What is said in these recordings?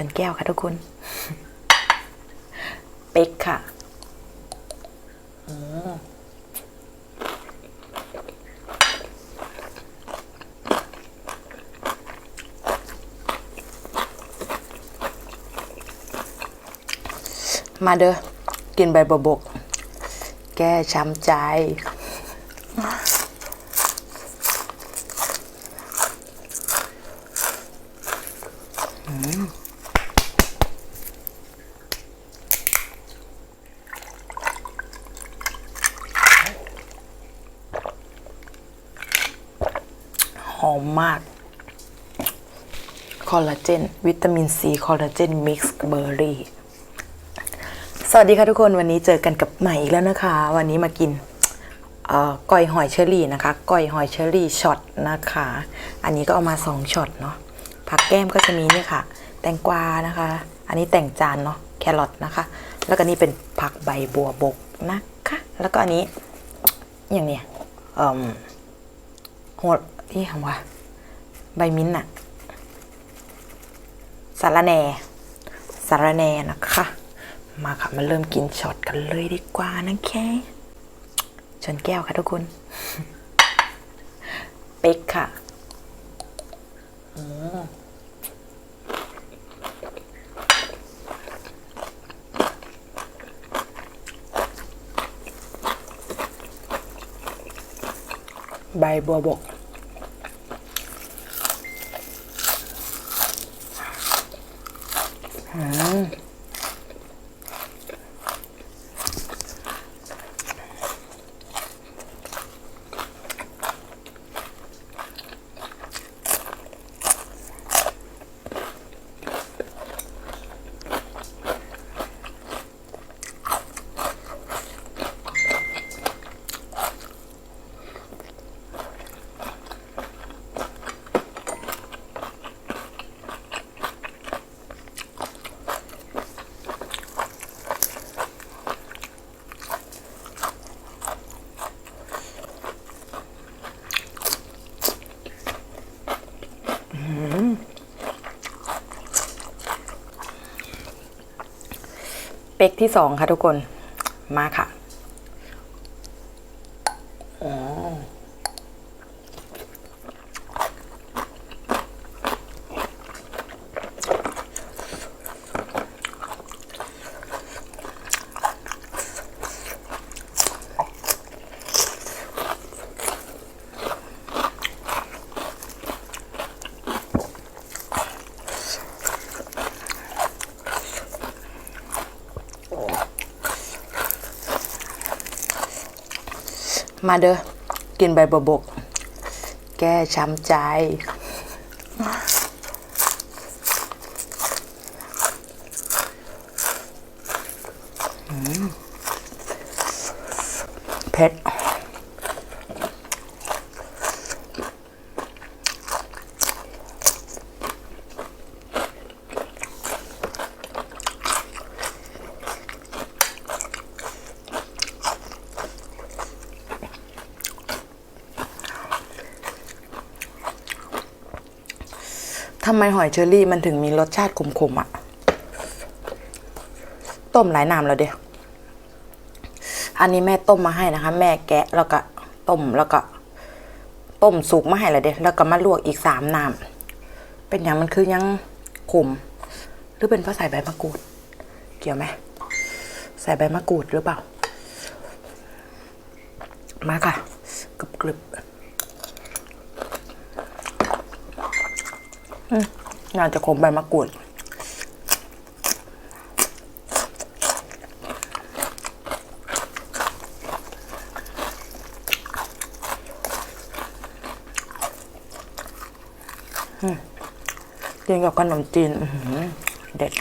ชนแก้วค่ะทุกคน เป๊กค่ะ มาเด้อ กินใบบวบก แก้ช้ำใจ หอมมาก คอลลาเจน วิตามินซี คอลลาเจน มิกซ์เบอร์รี่ สวัสดีค่ะทุกคนวันนี้เจอกันกับใหม่อีกแล้วนะคะ วันนี้มากินเอ่อก้อยหอยเชอรี่นะคะก้อยหอยเชอรี่ช็อตนะคะ อันนี้ก็เอามาสองช็อตเนาะผักแก้มก็จะมีนี่ค่ะ แตงกวานะคะ อันนี้แต่งจานเนาะแครอทนะคะ แล้วก็นี่เป็นผักใบบัวบกนะคะ แล้วก็อันนี้อย่างเนี้ยเอ่อโห ดที่คำว่าใบมิ้นท์อะสารแหน่สารแหน่นะคะ มาค่ะ มาเริ่มกินช็อตกันเลยดีกว่านะแคะชนแก้วค่ะทุกคน เป๊กค่ะใบบัวบก อืม เป๊กที่สองค่ะทุกคน มาค่ะอ๋อ มาเด้อ กินใบบัวบก แก้ช้ำใจ เผ็ด ทำไมหอยเชอรี่มันถึงมีรสชาติขมๆอะ่ะ ต้มหลายน้ำแล้วเดียวอันนี้แม่ต้มมาให้นะคะ แม่แกะแล้วก็ต้มแล้วก็ต้มสุกมาให้แล้วเดียวแล้วก็มาลวกอีกสามน้ำเป็นอย่างมันคือยังขมหรือเป็นเพราะใส่ใบมะกรูด เกี่ยวไหมใส่ใบมะกรูดหรือเปล่า มาค่ะกรึบกรึบๆ น่าจะครบใบมะกรูดกินกับขนมจีนเด็ด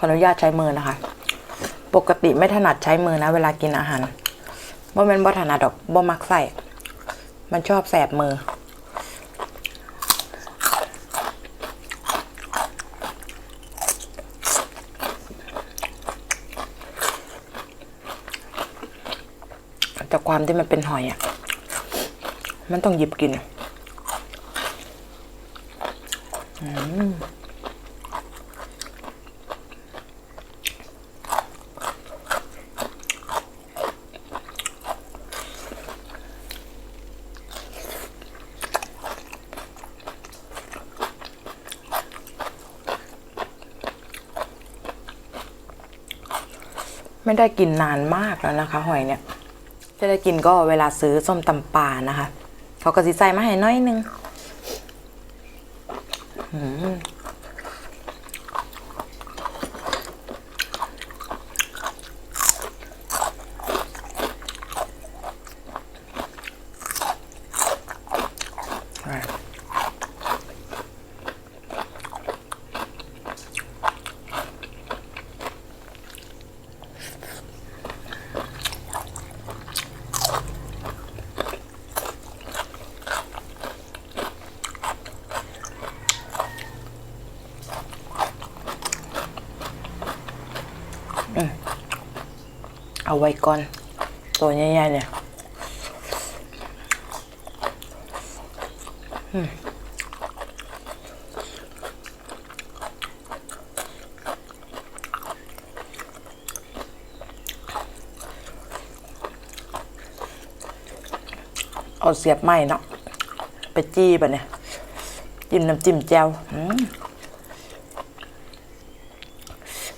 ขออนุญาตใช้มือนะคะ ปกติไม่ถนัดใช้มือนะ เวลากินอาหารบ่แม่นบ่ถนัดดอกบ่มักใส่ มันชอบแสบมือจากความที่มันเป็นหอยอะ มันต้องหยิบกิน ไม่ได้กินนานมากแล้วนะคะ หอยเนี่ยจะได้กินก็เวลาซื้อส้มตำปลานะคะ เขาก็สิใส่มาให้น้อยนึงอืมอะ เอาไว้ก่อน ตัวใหญ่ๆเนี่ยเอาเสียบไม้เนาะไปจี้ปะเนี่ย จิ้มน้ำจิ้มแจ่ว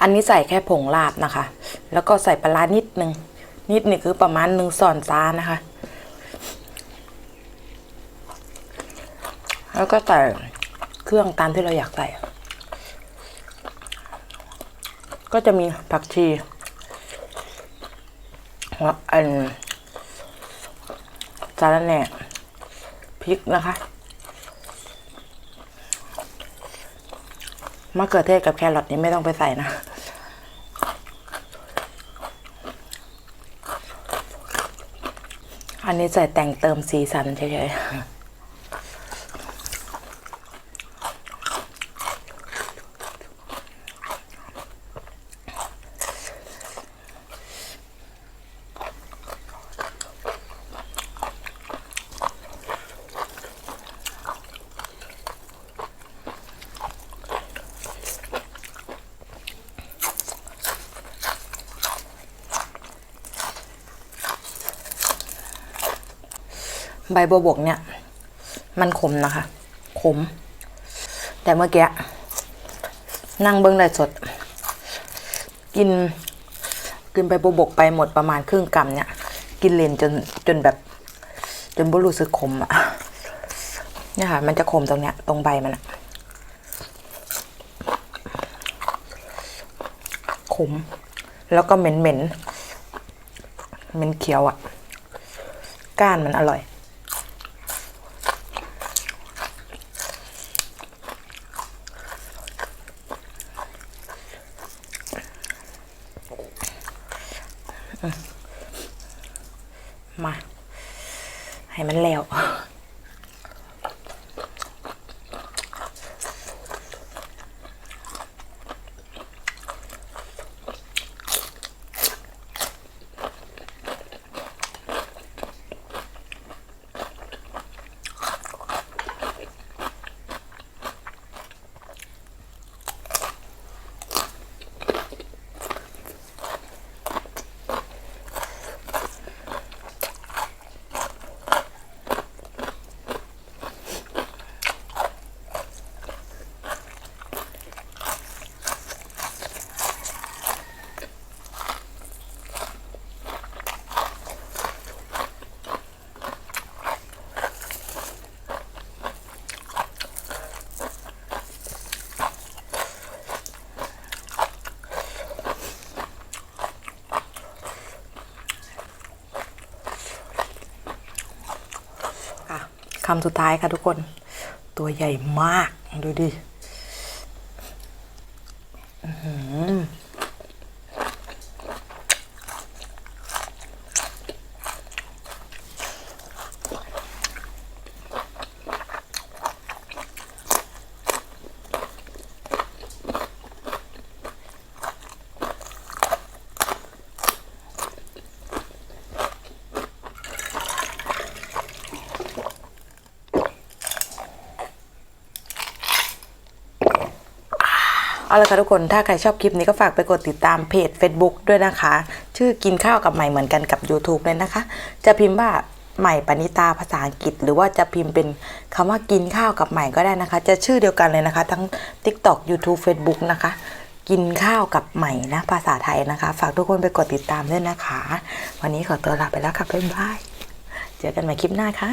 อันนี้ใส่แค่ผงลาบนะคะ แล้วก็ใส่ปลาร้านิด นึงนิดนี่คือประมาณหนึ่งส่อนซานะคะ แล้วก็ใส่เครื่องตามที่เราอยากใส่ ก็จะมีผักชีหัวอันจาระแหน่พริกนะคะมะเขือเทศกับแครอทนี่ไม่ต้องไปใส่นะ อันนี้ใส่แต่งเติมสีสันเฉยๆ ใบบัวบกเนี่ย มันขมนะคะ ขม แต่เมื่อกี้นั่งเบิ้งได้สด กิน กินใบบัวบกไปหมดประมาณครึ่งกำเนี่ย กินเลนจนจนแบบ จนบ่รู้สึกขมอะเนี่ยค่ะ มันจะขมตรงเนี้ย ตรงใบมันอะขม แล้วก็เหม็นเหม็นเหม็นเขียวอะก้านมันอร่อย มา ให้มันแล้ว คำสุดท้ายค่ะทุกคน ตัวใหญ่มาก ดูดิอื้อหือ เอาละค่ะทุกคนถ้าใครชอบคลิปนี้ก็ฝากไปกดติดตามเพจ Facebook ด้วยนะคะ ชื่อกินข้าวกับใหม่เหมือนกันกับ YouTube เลยนะคะ จะพิมพ์ว่าใหม่ปณิตาภาษาอังกฤษ หรือว่าจะพิมพ์เป็นคำว่ากินข้าวกับใหม่ก็ได้นะคะ จะชื่อเดียวกันเลยนะคะ ทั้ง TikTok YouTube Facebook นะคะ กินข้าวกับใหม่นะภาษาไทยนะคะ ฝากทุกคนไปกดติดตามด้วยนะคะ วันนี้ขอตัวลาไปแล้วค่ะบ๊ายบายเจอกันใหม่คลิปหน้าค่ะ